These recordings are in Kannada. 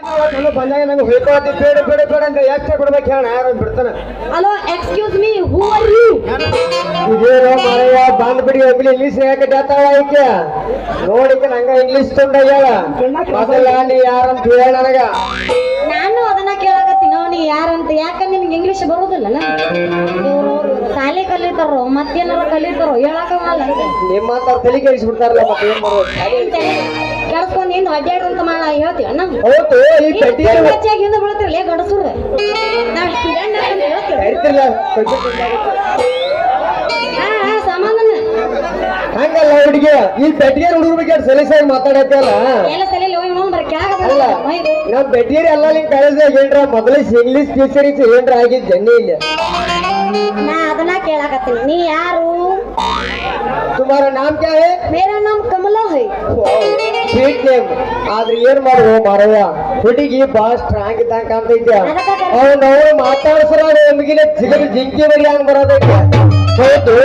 ನಾನು ಬಂದಾಗ ನಂಗೆ ಹೋಯ್ಕೋತಿ ಬೇಡ ಬೇಡ ಬೇಡ ಅಂತ ಎಷ್ಟು ಕೊಡ್ಬೇಕು ಹೇಳ ಯಾರು ಬಿಡ್ತಾನ. Hello excuse me who are you ಇದೇನೋ ಮರೆಯ ಬಂದ್ ಬಿಡಿ ಹೋಗ್ಲಿ ಇಂಗ್ಲಿಷ್ ಜಾತಾಳ ಐಕೆ ನೋಡಿಕ ನಂಗ ಇಂಗ್ಲಿಷ್ ತುಂಡ ಹೇಳ ಮೊದಲ ನೀ ಯಾರಂತ ಹೇಳ ನನಗ. ನಾನು ಅದನ್ನ ಕೇಳಕತ್ತಿನೋ ನೀ ಯಾರಂತ? ಯಾಕಂದ್ರೆ ನಿನ್ಗೆ ಇಂಗ್ಲಿಷ್ ಬರೋದಿಲ್ಲ ಇವ್ರು ಶಾಲೆ ಕಲಿತಾರೋ ಮತ್ತೇನಾರ ಕಲಿತಾರೋ ಹೇಳಕ್ಕಲ್ಲ ನಿಮ್ಮಂತ ತಲೆ ಕೆಡಿಸ್ಬಿಡ್ತಾರಲ್ಲ ಮತ್ತೆ ಏನ್ ಮಾಡೋದು ಕೆಲ್ಸ್ಕೊಂಡ್ ಅಡ್ಡಾಡು ಅಂತ ಮಾಡ ಹೇಳ್ತೀವಿ. ಅಣ್ಣ. ಹೌದು ಈ ಪೆಟ್ಟಿ ಹೆಚ್ಚಾಗಿ ಹಿಂದೆ ಬೀಳ್ತಿರಲ್ಲ ಗಡಸೂರು. ನಾ ಸ್ಟೂಡೆಂಟ್ ಅಂತ ಹೇಳ್ತೀವಿ. ಕರಿತಿರ್ಲ ಹಾ ಹಾ ಸಮಾಧಾನ ಹಂಗಲ್ಲ ಹುಡುಗಿ ಈ ಪೆಟ್ಟಿಗೆ ಹುಡುಗರ ಬಗ್ಗೆ ಸಲೀಸಾಗಿ ಮಾತಾಡತ್ತಲ್ಲ ಎಲ್ಲ ಸಲ ಅಲ್ಲ ನಮ್ ಬೆಟ್ಟಿಯರ್ ಎಲ್ಲ ನಿಮ್ ಕಾಲೇಜ್ದಾಗ ಏನ್ರ ಮೊದಲೇ ಇಂಗ್ಲೀಷ್ ಟೀಚರ್ಸ್ ಏನ್ರ ಆಗಿದ್ ಜನ್ನಿ ಇಲ್ಲ. ನಾ ಅದನ್ನ ಕೇಳಕತ್ತೀನಿ. ನೀ ಯಾರು? ತುಮಾರ ನಾಮ್ ಕೇಳಿ ಹೇ ಮೇರಾ ನಾಮ್ ಕಮಲಾ ಹೈ. ಸ್ವೀಟ್ ನೇಮ್ ಆದ್ರೆ ಏನ್ ಮಾಡುವ ಮಾರವ್ವ? ಹುಡುಗಿ ಬಾ ಸ್ಟ್ರಾಂಗ್ ಇದ್ದಂಗ ಕಾಣ್ತೈತೆ. ಅವ್ನ ನಾವು ಮಾತಾಡ್ಸರ ನಮಗಿನ ಜಿಗದ ಜಿಂಕಿ ಬರಿ ಹಂಗ ಬರೋದೈತೆ. ಹೌದು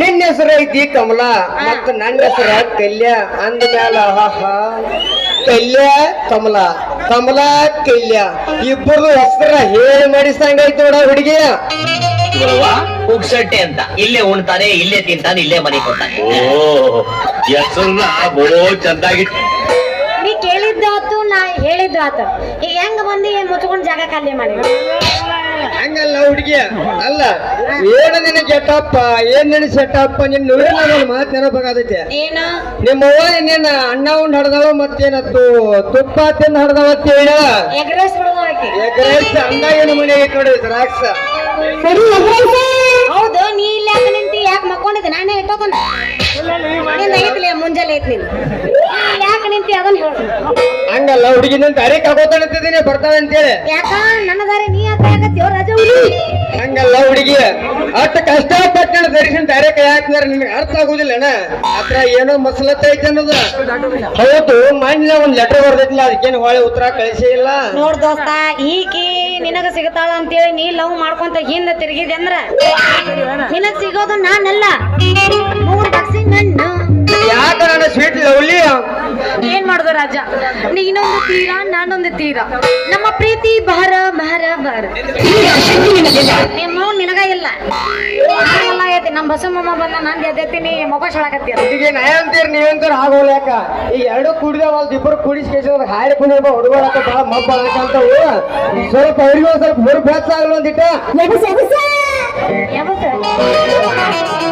ನಿನ್ನ ಹೆಸರು ಐತಿ ಕಮಲಾ ಮತ್ತ ನನ್ನ ಹೆಸರ ಕಲ್ಯ ಅಂದ ಮ್ಯಾಲ ಆಹಾ. ಕಲ್ಯ ಕಮಲ ಕಮಲ ಕಲ್ಯ. ಇಬ್ಬರು ಹೆಸರ ಹೇಳಿ ಮಾಡಿಸಂಗೈತಿ ನೋಡ ಹುಡುಗಿ. ಪುಗ್ಸಟ್ಟೆ ಅಂತ. ಇಲ್ಲೇ ಉಣ್ತಾನೆ ಇಲ್ಲೇ ತಿಂತಾನೆ ಇಲ್ಲೇ ಮನೆ ಕೊಡ್ತಾನೆ. ಓ ಹೆಸರನ್ನ ಬಹು ಚಂದಾಗಿ. ನೀ ಕೇಳಿದ್ದಾತು ಆತು ನಾ ಹೇಳಿದ್ದಾತು. ಆತು ಈಗ ಹೆಂಗ ಏನ್ ಮುಚ್ಕೊಂಡ್ ಜಾಗ ಖಾಲಿ ಮಾಡಿ ಹಂಗಲ್ಲ ಹುಡುಗಿ ಅಲ್ಲ ಏನು ನಿನ್ನ ಗೆಟಪ್ಪ ಏನ್ ನಿನ್ನ ಸೆಟಪ್ಪ ನಿನ್ನ ನೋಡಿ ನನ್ನ ಮಾತು ನೆನಪಾಗತೈತೆ ನಿಮ್ಮ ಅವ್ವ ಏನೇನ ಅಣ್ಣ ಉಂಡ್ ಹಡ್ದಾವ ಮತ್ತೇನತ್ತು? ತುಪ್ಪ ತಿಂದು ಹಡ್ದಾವ ಅಂತ ಹೇಳ. ಎಗ್ರೆಸ್ ಬಿಡೋದು ಆಕಿ. ಎಗ್ರೆಸ್ ಅಂದ ಏನು ಮನೆ ಐತಿ ನೋಡಿ ದ್ರಾಕ್ಷ ಹೌದು ನೀ ಇಲ್ಲಿ ಯಾಕೆ ಮಕ್ಕೊಂಡಿದ್ದೆ? ನಾನೇ ಇಟ್ಟೋದನ್ನ ನಿಂದ ಐತ್ಲಿ ಮುಂಜಾನೆ ಐತ್ ನೀನು. ಯಾಕೆ ನಿಂತಿ ಅದನ್ನ ಹೇಳು. ಹಂಗಲ್ಲ ಹುಡುಗಿ ನಿಂತ ಅರೆ ಕಾಕೋತಾನಂತಿದ್ದೀನಿ ಬರ್ತಾಳೆ ಅಂತೇಳಿ. ಯಾಕ? ನನ್ನ ದಾರಿ ನೀ ಯಾಕೆ ಯಾಕತ್ತೀವ ರಜ ಹಂಗಲ್ಲ ಹುಡುಗಿ. ಅಷ್ಟು ಕಷ್ಟಪಟ್ಟು ದರ್ಶನ ದಾರಿ ಕೈ ಹಾಕಿದ್ರೆ ನಿನಗೆ ಅರ್ಥ ಆಗುದಿಲ್ಲನ ಅದ್ರ ಏನೋ ಮಸಲತ್ತ ಐತೆ ಅನ್ನೋದು. ಹೌದು ಮಣ್ಣಿನ ಒಂದ್ ಲೆಟರ್ ಬರ್ದೈತಿಲ್ಲ ಅದಕ್ಕೇನು ಹೊಳೆ ಉತ್ತರ ಕಳಿಸೇ ಇಲ್ಲ. ನೋಡ್ ದೋಸ್ತ ಈಕಿ ನಿನಗ ಸಿಗತಾಳ ಅಂತೇಳಿ ನೀ ಲವ್ ಮಾಡ್ಕೊಂತ ಹಿಂದ ತಿರುಗಿದೆ ಅಂದ್ರ ನಿನಗ್ ಸಿಗೋದು ಮೂರ್ ನಣ್ಣು ಯಾಕ ನನ್ನ ಸ್ವೀಟ್ ಲವ್ಲಿ ಏನ್ ಮಾಡುದು ರಾಜ? ನೀನೊಂದು ತೀರ ನಾನೊಂದು ತೀರ. ನಮ್ಮ ಪ್ರೀತಿ ಭಾರ ಭಾರ ಭಾರ ನಿಮ್ಮ ನಿನಗ ಇಲ್ಲ. ಎಲ್ಲ ಐತಿ ನಮ್ಮ ಬಸಮ್ಮಮ್ಮ ಬಂದ ನಾನ್ ಗೆದ್ದೆತ್ತೀನಿ ಮೊಗ ಶಳಕತ್ತಿ ಈಗ ನಯ ಅಂತೀರಿ ನೀವಂತೀರ ಆಗೋಲ್ಲ ಯಾಕ? ಈ ಎರಡು ಕುಡಿದ ಒಂದು ಇಬ್ಬರು ಕುಡಿಸಿ ಕೇಸಿದ್ರೆ ಹಾರಿ ಕುಣಿಯೋ ಹುಡುಗರಕ್ಕ ಭಾಳ ಮಬ್ಬ ಆಗಂತವು ಸ್ವಲ್ಪ ಅವ್ರಿಗೂ ಸ್ವಲ್ಪ ಹುರುಪ್ ಹೆಚ್ಚಾಗಲ್ಲ ಒಂದಿಟ್ಟ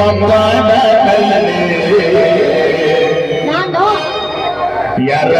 مان جا بدلني ناندو يار